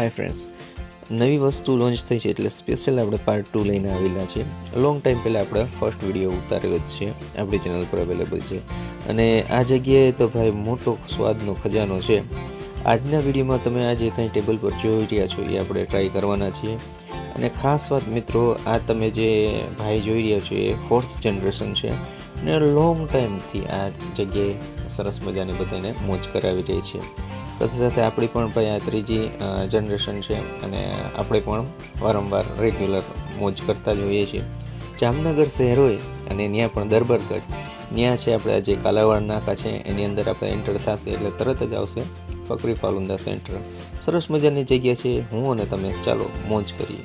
Hi friends નવી વસ્તુ launch થઈ છે એટલે સ્પેશિયલ આપણે પાર્ટ ટુ લઈને આવેલા છે લોંગ ટાઈમ પહેલાં આપણે ફર્સ્ટ વીડિયો ઉતારેલો જ છે આપણી ચેનલ પર અવેલેબલ છે. અને આ જગ્યાએ તો ભાઈ મોટો સ્વાદનો ખજાનો છે. આજના વિડીયોમાં તમે આજે કંઈ ટેબલ પર જોઈ રહ્યા છો એ આપણે ટ્રાય કરવાના છીએ. અને ખાસ વાત મિત્રો, આ તમે જે ભાઈ જોઈ રહ્યા છો એ ફોર્થ જનરેશન છે. અને લોંગ ટાઈમથી આ જગ્યાએ સરસ મજાની બધાને મોજ કરાવી રહી છે. સાથે સાથે આપણી પણ ભાઈ આ ત્રીજી જનરેશન છે અને આપણે પણ વારંવાર રેગ્યુલર મોજ કરતા જ હોઈએ છીએ. જામનગર શહેર હોય અને ત્યાં પણ દરબારગઢ. ત્યાં છે આપણે જે કાલાવાડ નાકા છે, એની અંદર આપણે એન્ટર થશે એટલે તરત જ આવશે ફકરી ફાલુંદા સેન્ટર સરસ મજાની જગ્યા છે, હું અને તમે ચાલો મોજ કરીએ.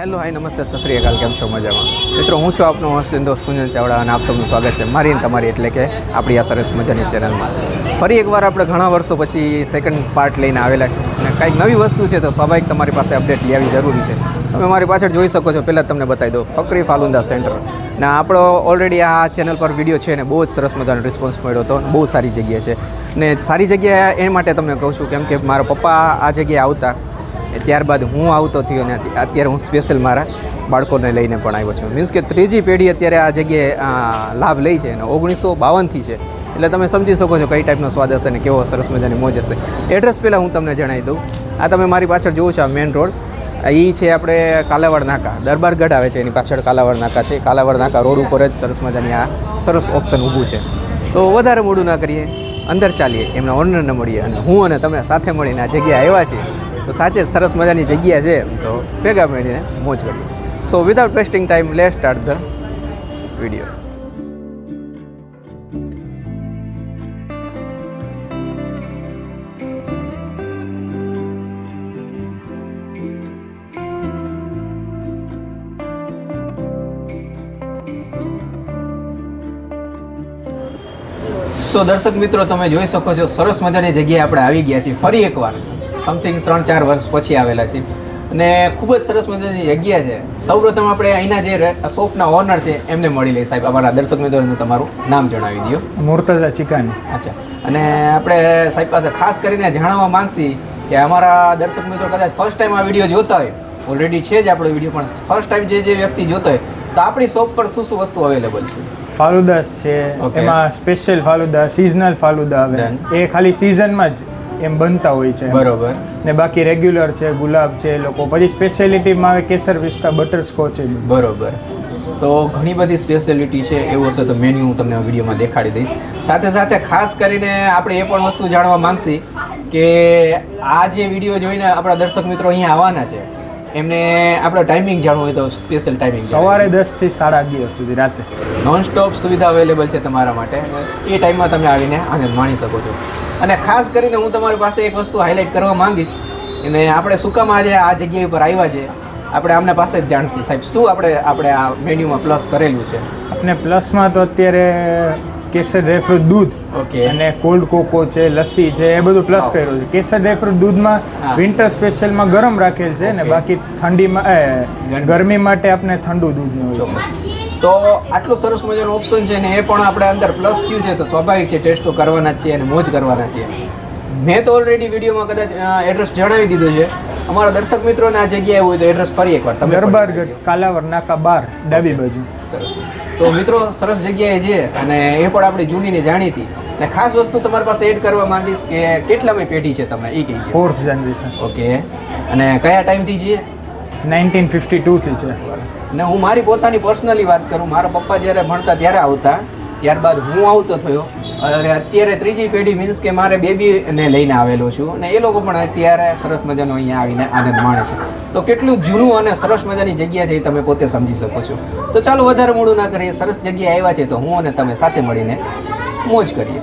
હેલો, હાય, નમસ્તે, સત શ્રી કેમ છો? મજામાં? મિત્રો, હું છું આપનો હોસ્ટેલ દોસ્ત કુંજન ચાવડા અને આપ સૌનું સ્વાગત છે મારી અને તમારી એટલે કે આપણી આ સરસ મજાની ચેનલમાં. ફરી એકવાર આપણે ઘણા વર્ષો પછી સેકન્ડ પાર્ટ લઈને આવેલા છે અને કંઈક નવી વસ્તુ છે તો સ્વાભાવિક તમારી પાસે અપડેટ લેવી જરૂરી છે. તમે મારી પાછળ જોઈ શકો છો, પહેલાં તમને બતાવી દો ફકરી ફાલુંદા સેન્ટર ને આપણો ઓલરેડી આ ચેનલ પર વીડિયો છે ને બહુ જ સરસ મજાનો રિસ્પોન્સ મળ્યો હતો બહુ સારી જગ્યા છે. ને સારી જગ્યા એ માટે તમને કહું છું, કેમ કે મારા પપ્પા આ જગ્યાએ આવતા ત્યારબાદ હું આવતો થયો ને અત્યારે હું સ્પેશિયલ મારા બાળકોને લઈને પણ આવ્યો છું. મીન્સ કે ત્રીજી પેઢી અત્યારે આ જગ્યાએ લાભ લઈ છે અને ઓગણીસો બાવનથી છે. એટલે તમે સમજી શકો છો કઈ ટાઈપનો સ્વાદ હશે ને કેવો સરસ મજાની મોજ હશે. એડ્રેસ પહેલાં હું તમને જણાવી દઉં. આ તમે મારી પાછળ જોવો છો આ મેઇન રોડ એ છે આપણે કાલાવાડ નાકા. દરબારગઢ આવે છે એની પાછળ કાલાવાડ નાકા છે. કાલાવાડ નાકા રોડ ઉપર જ સરસ મજાની આ સરસ ઓપ્શન ઊભું છે. તો વધારે મોડું ના કરીએ. અંદર ચાલીએ. એમના ઓનરને મળીએ. અને હું અને તમે સાથે મળીને આ જગ્યાએ આવ્યા છીએ. તો સાચે સરસ મજાની જગ્યા છે. તો ભેગા મળીને મોજ કરીએ. સો વિધાઉટ વેસ્ટિંગ ટાઈમ લે સ્ટાર્ટ ધ વીડિયો સો દર્શક મિત્રો, તમે જોઈ શકો છો, સરસ મજાની જગ્યાએ આપણે આવી ગયા છીએ. ફરી એકવાર. સમથિંગ ત્રણ ચાર વર્ષ પછી આવેલા છે. અને ખૂબ જ સરસ મજાની જગ્યા છે. સૌપ્રથમ આપણે અહીંના જે શોપના ઓનર છે એમને મળી લઈએ સાહેબ. અમારા દર્શક મિત્રોને તમારું નામ જણાવી દો. મુર્તઝા ચિકાની. અચ્છા. અને આપણે સાહેબ પાસે ખાસ કરીને જાણવા માંગશી કે અમારા દર્શક મિત્રો કદાચ ફર્સ્ટ ટાઈમ આ વીડિયો જોતા હોય. ઓલરેડી છે જ આપણો વીડિયો પણ ફર્સ્ટ ટાઈમ જે જે વ્યક્તિ જોતો હોય તો આપણી શોપ પર શું શું વસ્તુ અવેલેબલ છે? ફાલુદાસ છે. એમાં સ્પેશિયલ ફાલુદા સિઝનલ ફાલુદા આવે. એ ખાલી સિઝનમાં જ એમ બનતા હોય છે. બરોબર. ને બાકી રેગ્યુલર છે ગુલાબ છે એ લોકો. પછી સ્પેશિયાલિટીમાં આવે કેસર પિસ્તા બટર સ્કોચ બરોબર. તો ઘણી બધી સ્પેશિયાલિટી છે એવું હશે તો મેન્યુ હું તમને વિડીયોમાં દેખાડી દઈશ. સાથે સાથે ખાસ કરીને આપણે એ પણ વસ્તુ જાણવા માંગશી કે આ જે વીડિયો જોઈને આપણા દર્શક મિત્રો અહીંયા આવવાના છે એમને આપણો ટાઈમિંગ જાણવું હોય તો સ્પેશિયલ ટાઈમિંગ સવારે દસથી સાડા અગિયાર સુધી રાતે. નોન સ્ટોપ સુવિધા અવેલેબલ છે તમારા માટે. એ ટાઈમમાં તમે આવીને આનંદ માણી શકો છો. અને ખાસ કરીને હું તમારી પાસે એક વસ્તુ હાઇલાઇટ કરવા માંગીશ. અને આપણે શું કામ આજે આ જગ્યા ઉપર આવ્યા છે. આપણે આમના પાસે જ જાણશી. સાહેબ શું આપણે આપણે આ મેન્યુમાં પ્લસ કરેલું છે? આપણે પ્લસમાં તો અત્યારે કેસર ડ્રાયફ્રૂટ દૂધ ઓકે અને કોલ્ડ કોકો છે લસ્સી છે એ બધું પ્લસ કર્યું છે. કેસર ડ્રાયફ્રૂટ દૂધમાં વિન્ટર સ્પેશિયલમાં ગરમ રાખેલ છે ને બાકી ઠંડીમાં ગરમી. માટે આપણે ઠંડુ હોય છે. તો આટલું સરસ મજાનું ઓપ્શન છે ને એ પણ આપણે અંદર પ્લસ થયું છે તો સ્વાભાવિક છે ટેસ્ટ તો કરવાના છીએ અને મોજ કરવાના છીએ. મેં તો ઓલરેડી વિડીયોમાં કદાચ એડ્રેસ જણાવી દીધું છે. અમારા દર્શક મિત્રોને આ જગ્યાએ હોય તો એડ્રેસ ફરી એકવાર તમે દરબારગઢ કાલાવર નાકા બાર ડાબી બાજુ. સરસ. તો મિત્રો સરસ જગ્યાએ છે અને એ પણ આપણી જૂનીને જાણીતી અને ખાસ વસ્તુ તમારી પાસે એડ કરવા માંગીશ કે કેટલામી પેઢી છે તમે એ કઈ ફોર્થ જનરેશન ઓકે અને કયા ટાઈમથી છીએ? નાઇન્ટીન ફિફ્ટી ટુથી છે. ને હું મારી પોતાની પર્સનલી વાત કરું, મારા પપ્પા જ્યારે ભણતા ત્યારે આવતા, ત્યારબાદ હું આવતો થયો. અને અત્યારે ત્રીજી પેઢી મીન્સ કે મારે બેબીને લઈને આવેલો છું અને એ લોકો પણ અત્યારે સરસ મજાનો અહીંયા આવીને આનંદ માણે છે. તો કેટલું જૂનું અને સરસ મજાની જગ્યા છે એ તમે પોતે સમજી શકો છો. તો ચાલો વધારે મોડું ના કરીએ, સરસ જગ્યાએ આવ્યા છે તો હું અને તમે સાથે મળીને મોજ કરીએ.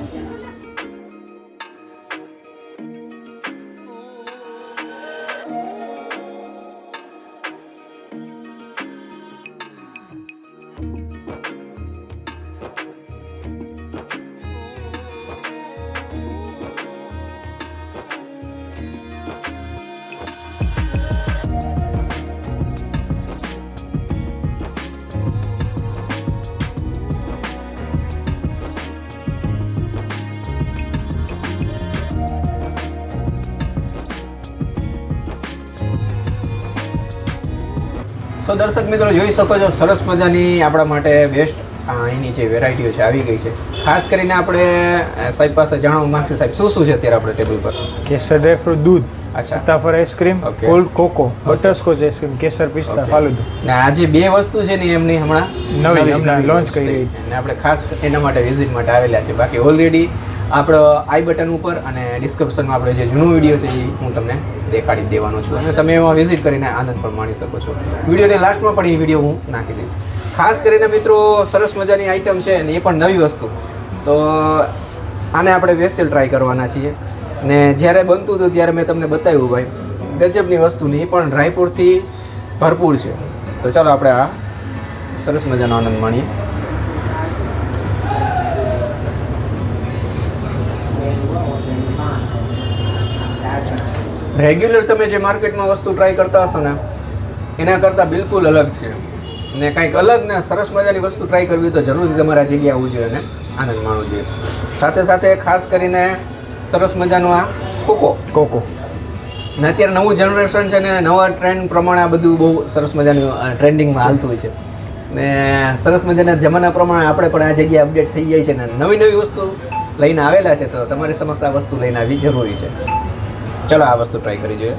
સો દર્શક મિત્રો જોઈ શકો છો સરસ મજાની આપણા માટે બેસ્ટ એની જે વેરાયટીઓ છે આવી ગઈ છે. ખાસ કરીને આપણે સાહેબ પાસે જાણવા માંગશે સાહેબ શું શું છે અત્યારે આપણે ટેબલ પર? કેસર ડ્રાયફ્રૂટ દૂધ. સીતાફળ ice cream cold cocoa butterscotch ice cream કેસર પિસ્તા ફાલુદો. ને આ જે બે વસ્તુ છે ને એમની હમણાં? નવી, હમણાં launch કરી રહી. છે. અને આપણે ખાસ એના માટે વિઝિટ માટે આવેલા છે. બાકી ઓલરેડી આપણો આઈ બટન ઉપર અને ડિસ્ક્રિપ્શનમાં આપણે જે જૂનો વીડિયો છે એ હું તમને દેખાડી દેવાનો છું અને તમે એમાં વિઝિટ કરીને આનંદ પણ માણી શકો છો. વિડીયોને લાસ્ટમાં પણ એ વીડિયો હું નાખી દઈશ. ખાસ કરીને મિત્રો, સરસ મજાની આઈટમ છે અને એ પણ નવી વસ્તુ. તો આને આપણે વેસેલ ટ્રાય કરવાના છીએ. ને જ્યારે બનતું હતું ત્યારે મેં તમને બતાવ્યું ભાઈ, ગજબની વસ્તુ એ પણ રાયપુરથી ભરપૂર છે. તો ચાલો આપણે આ સરસ મજાનો આનંદ માણીએ. રેગ્યુલર તમે જે માર્કેટમાં વસ્તુ ટ્રાય કરતા હશો ને એના કરતાં બિલકુલ અલગ છે. ને કંઈક અલગ ને સરસ મજાની વસ્તુ ટ્રાય કરવી તો જરૂરથી તમારે આ જગ્યાએ આવવું જોઈએ અને આનંદ માણવો જોઈએ. સાથે સાથે ખાસ કરીને સરસ મજાનું આ કોકો. કોકો. ને અત્યારે નવું જનરેશન છે ને નવા ટ્રેન્ડ પ્રમાણે આ બધું બહુ સરસ મજાનું ટ્રેન્ડિંગમાં હાલતું હોય છે. ને સરસ મજાના જમાના પ્રમાણે આપણે પણ આ જગ્યાએ અપડેટ થઈ જાય છે ને નવી નવી વસ્તુ લઈને આવેલા છે તો તમારી સમક્ષ આ વસ્તુ લઈને આવવી જરૂરી છે. ચલો આ વસ્તુ ટ્રાય કરી જોઈએ.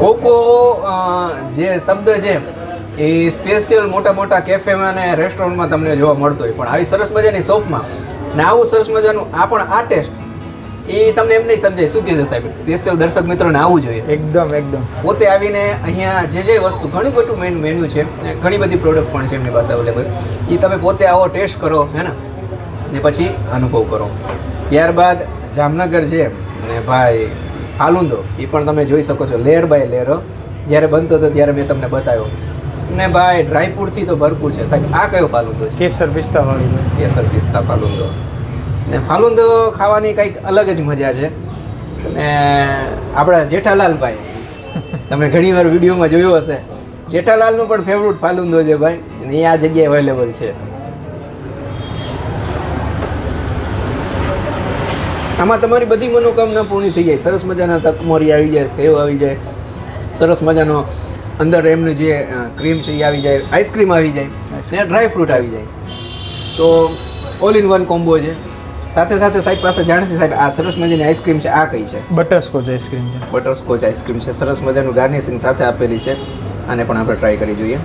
કોકો જે શબ્દ છે એ સ્પેશિયલ મોટા મોટા કેફેમાં અને રેસ્ટોરન્ટમાં તમને જોવા મળતો હોય. પણ આવી સરસ મજાની શોપમાં ને આવું સરસ મજાનું આ પણ આ ટેસ્ટ એ તમને એમ નહીં સમજાય. શું કહે છે સાહેબ? સ્પેશિયલ દર્શક મિત્રોને આવવું જોઈએ. એકદમ એકદમ. પોતે આવીને અહીંયા જે જે વસ્તુ ઘણી બધું મેન મેન્યુ છે ઘણી બધી પ્રોડક્ટ પણ છે એમની પાસે અવેલેબલ એ તમે પોતે આવો ટેસ્ટ કરો હે ને? ને પછી અનુભવ કરો. ત્યારબાદ જામનગર છે અને ભાઈ ફાલુંદો એ પણ તમે જોઈ શકો છો લેયર બાય લેયર. જ્યારે બનતો હતો ત્યારે મેં તમને બતાવ્યો. ને ભાઈ ડ્રાયફ્રૂટથી તો ભરપૂર છે. સાહેબ આ કયો ફાલુંદો છે? કેસર પિસ્તા ફાલુંદો કેસર પિસ્તા ફાલુંદો ને ફાલુંદો ખાવાની કંઈક અલગ જ મજા છે. ને આપણા જેઠાલાલભાઈ તમે ઘણીવાર વિડીયોમાં જોયું હશે. જેઠાલાલનું પણ ફેવરેટ ફાલુંદો છે ભાઈ. ને એ આ જગ્યાએ અવેલેબલ છે. આમાં તમારી બધી મનોકામના પૂર્ણ થઈ જાય. સરસ મજાના તકમોરી આવી જાય સેવ આવી જાય. સરસ મજાનો અંદર એમનું જે ક્રીમ છે એ આવી જાય આઈસ્ક્રીમ આવી જાય ને ડ્રાય ફ્રૂટ આવી જાય. તો ઓલ ઇન વન કોમ્બો છે. સાથે સાથે સાહેબ પાસે જાણશે સાહેબ આ સરસ મજાની આઈસ્ક્રીમ છે આ કઈ છે? બટરસ્કોચ આઈસ્ક્રીમ છે. બટરસ્કોચ આઈસ્ક્રીમ છે. સરસ મજાનું ગાર્નિશિંગ સાથે આપેલી છે. આને પણ આપણે ટ્રાય કરી જોઈએ.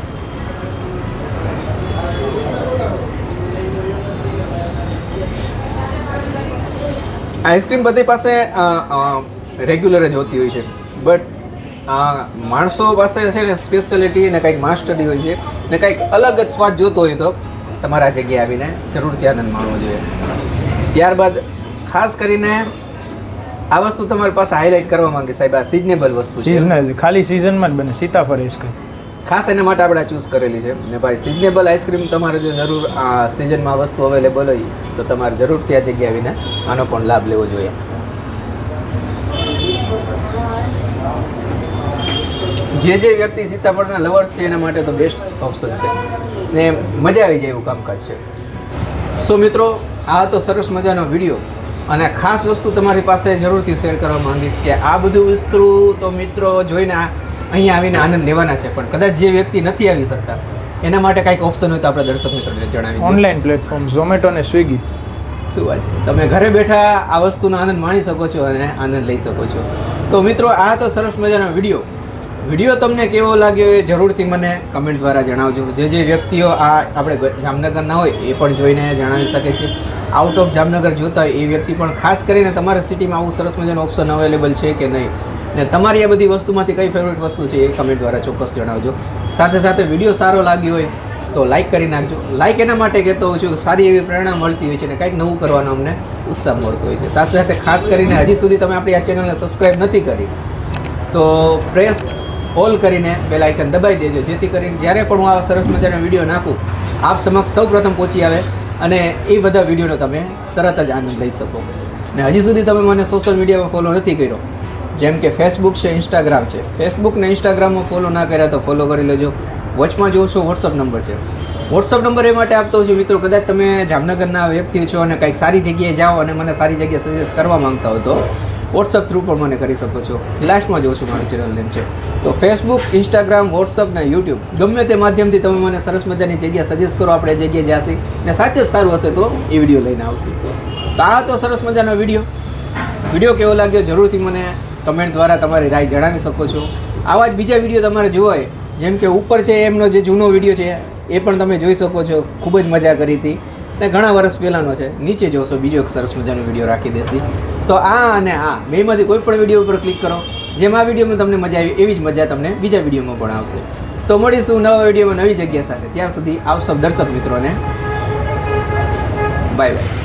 આઈસ્ક્રીમ બધી પાસે રેગ્યુલર જ હોતી હોય છે. બટ માણસો પાસે છે ને સ્પેશિયાલિટી ને કંઈક માસ્ટરી હોય છે ને કંઈક અલગ જ સ્વાદ જોતો હોય તો તમારા જગ્યાએ આવીને જરૂરથી આનંદ માણવો જોઈએ. ત્યારબાદ, ખાસ કરીને આ વસ્તુ તમારી પાસે હાઇલાઇટ કરવા માંગે સાહેબ, આ સિઝનેબલ વસ્તુ સિઝનલ ખાલી સિઝનમાં જ બને, સીતાફળ આઈસ્ક્રીમ ખાસ એના માટે આપણે ચૂઝ કરેલી છે. ને ભાઈ સિઝનેબલ આઈસ્ક્રીમ તમારે જો જરૂર આ સિઝનમાં વસ્તુ અવેલેબલ હોય, તો તમારે જરૂરથી આ જગ્યાએ આવીને આનો પણ લાભ લેવો જોઈએ. જે જે વ્યક્તિ સીતાફળના લવર્સ છે, એના માટે તો બેસ્ટ ઓપ્શન છે. ને મજા આવી જાય એવું કામકાજ છે. સો મિત્રો, આ તો સરસ મજાનો વીડિયો અને ખાસ વસ્તુ તમારી પાસે જરૂરથી શેર કરવા માંગીશ કે આ બધું વસ્તુ તો મિત્રો જોઈને અહીંયા આવીને આનંદ લેવાના છે પણ કદાચ જે વ્યક્તિ નથી આવી શકતા એના માટે કાંઈક ઓપ્શન હોય તો આપણે દર્શક મિત્રોને જણાવી. ઓનલાઈન પ્લેટફોર્મ ઝોમેટો અને સ્વિગી શું વાત છે? તમે ઘરે બેઠા આ વસ્તુનો આનંદ માણી શકો છો અને આનંદ લઈ શકો છો. તો મિત્રો આ તો સરસ મજાનો વીડિયો. વીડિયો તમને કેવો લાગ્યો એ જરૂરથી મને કમેન્ટ દ્વારા જણાવજો. જે જે વ્યક્તિઓ આ આપણે જામનગરના હોય એ પણ જોઈને જણાવી શકે છે. આઉટ ઓફ જામનગર જોતા હોય એ વ્યક્તિ પણ ખાસ કરીને તમારા સિટીમાં આવું સરસ મજાનું ઓપ્શન અવેલેબલ છે કે નહીં? ને તમારી આ બધી વસ્તુમાંથી કઈ ફેવરેટ વસ્તુ છે એ કમેન્ટ દ્વારા ચોક્કસ જણાવજો. સાથે સાથે વીડિયો સારો લાગ્યો હોય તો લાઈક કરી નાખજો. લાઈક એના માટે કહેતો હોઉં છું સારી એવી પ્રેરણા મળતી હોય છે અને કંઈક નવું કરવાનો અમને ઉત્સાહ મળતો હોય છે. સાથે સાથે ખાસ કરીને હજી સુધી તમે આપણી આ ચેનલને સબસ્ક્રાઈબ નથી કરી, તો પ્રેસ ઓલ કરીને બેલ આઇકન દબાવી દેજો. જેથી કરીને જ્યારે પણ હું આવા સરસ મજાનો વીડિયો નાખું, આપ સમક્ષ સૌ પ્રથમ પહોંચી આવે અને એ બધા વિડીયોનો તમે તરત જ આનંદ લઈ શકો. ને હજી સુધી તમે મને સોશિયલ મીડિયામાં ફોલો નથી કર્યો જેમ કે ફેસબુક છે ઇન્સ્ટાગ્રામ છે. ફેસબુક ને ઇન્સ્ટાગ્રામમાં ફોલો ના કર્યા તો ફોલો કરી લેજો. વચમાં જોશો વોટ્સઅપ નંબર છે. વોટ્સઅપ નંબર એ માટે આપતો છું મિત્રો, કદાચ તમે જામનગરના વ્યક્તિ છો અને કંઈક સારી જગ્યાએ જાઓ અને મને સારી જગ્યાએ સજેસ્ટ કરવા માંગતા હો તો વોટ્સઅપ થ્રુ પણ મને કરી શકો છો. લાસ્ટમાં જોઉં છું મારું ચેનલ નેમ છે. તો ફેસબુક ઇન્સ્ટાગ્રામ વોટ્સઅપ ને યુટ્યુબ ગમે તે માધ્યમથી તમે મને સરસ મજાની જગ્યા સજેસ્ટ કરો, આપણે જગ્યાએ જાશી ને સાચે જ સારું હશે તો એ વીડિયો લઈને આવશે. તો આ તો સરસ મજાનો વીડિયો વીડિયો કેવો લાગ્યો? જરૂરથી મને કમેન્ટ દ્વારા તમારી રાય જણાવી શકો છો. આવા જ બીજા વીડિયો તમારે જોવા જેમ કે ઉપર છે એમનો જે જૂનો વીડિયો છે, એ પણ તમે જોઈ શકો છો. ખૂબ જ મજા કરી હતી. ને ઘણા વર્ષ પહેલાંનો છે. નીચે જોશો, બીજો એક સરસ મજાનો વીડિયો રાખી દેશી. તો આ અને આ, બેમાંથી કોઈ પણ વીડિયો ઉપર ક્લિક કરો. જેમ આ વિડીયોમાં તમને મજા આવી, એવી જ મજા તમને બીજા વિડીયોમાં પણ આવશે. તો મળીશું નવા વિડીયોમાં નવી જગ્યા સાથે. ત્યાં સુધી આવશો દર્શક મિત્રોને. Bye bye.